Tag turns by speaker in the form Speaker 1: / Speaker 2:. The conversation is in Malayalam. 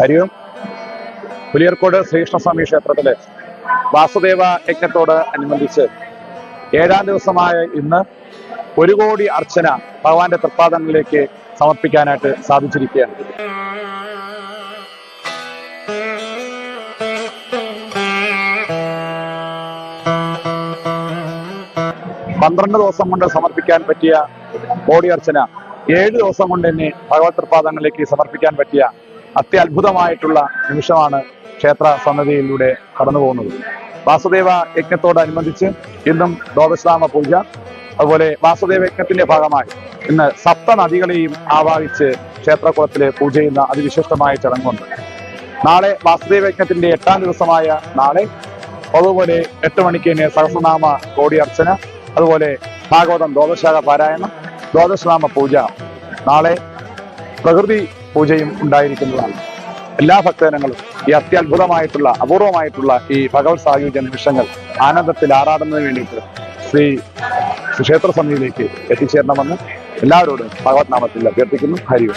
Speaker 1: ഹരിയും. പുലിയർക്കോട് ശ്രീകൃഷ്ണസ്വാമി ക്ഷേത്രത്തിലെ വാസുദേവ യജ്ഞത്തോട് അനുബന്ധിച്ച് ഏഴാം ദിവസമായ ഇന്ന് ഒരു കോടി അർച്ചന ഭഗവാന്റെ തൃപ്പാദങ്ങളിലേക്ക് സമർപ്പിക്കാനായിട്ട് സാധിച്ചിരിക്കുകയാണ്. പന്ത്രണ്ട് ദിവസം കൊണ്ട് സമർപ്പിക്കാൻ പറ്റിയ കോടി അർച്ചന ഏഴ് ദിവസം കൊണ്ട് തന്നെ ഭഗവത് തൃപ്പാദങ്ങളിലേക്ക് സമർപ്പിക്കാൻ പറ്റിയ അത്യത്ഭുതമായിട്ടുള്ള നിമിഷമാണ് ക്ഷേത്ര സന്നദ്ധിയിലൂടെ കടന്നു പോകുന്നത്. വാസുദേവ യജ്ഞത്തോടനുബന്ധിച്ച് ഇന്നും ദ്വാദശനാമ പൂജ. അതുപോലെ വാസുദേവ യജ്ഞത്തിന്റെ ഭാഗമായി ഇന്ന് സപ്ത നദികളെയും ആവാഹിച്ച് ക്ഷേത്രകുളത്തിലെ പൂജ ചെയ്യുന്ന അതിവിശിഷ്ടമായ ചടങ്ങുണ്ട്. നാളെ വാസുദേവ യജ്ഞത്തിന്റെ എട്ടാം ദിവസമായ നാളെ അതുപോലെ എട്ട് മണിക്ക് തന്നെ സഹസ്രനാമ കോടി അർച്ചന അതുപോലെ ഭാഗവതം ദ്വാദശാഖ പാരായണം ദ്വാദശനാമ പൂജ. നാളെ പ്രകൃതി പൂജയും ഉണ്ടായിരിക്കുന്നതാണ്. എല്ലാ ഭക്തജനങ്ങളും ഈ അത്യത്ഭുതമായിട്ടുള്ള അപൂർവമായിട്ടുള്ള ഈ ഭഗവത് സായുജ നിമിഷങ്ങൾ ആനന്ദത്തിൽ ആറാടുന്നതിന് വേണ്ടിയിട്ട് ശ്രീ ക്ഷേത്ര സമിതിയിലേക്ക് എത്തിച്ചേരണമെന്ന് എല്ലാവരോടും ഭഗവത് നാമത്തിൽ അഭ്യർത്ഥിക്കുന്നു. ഹരിയും.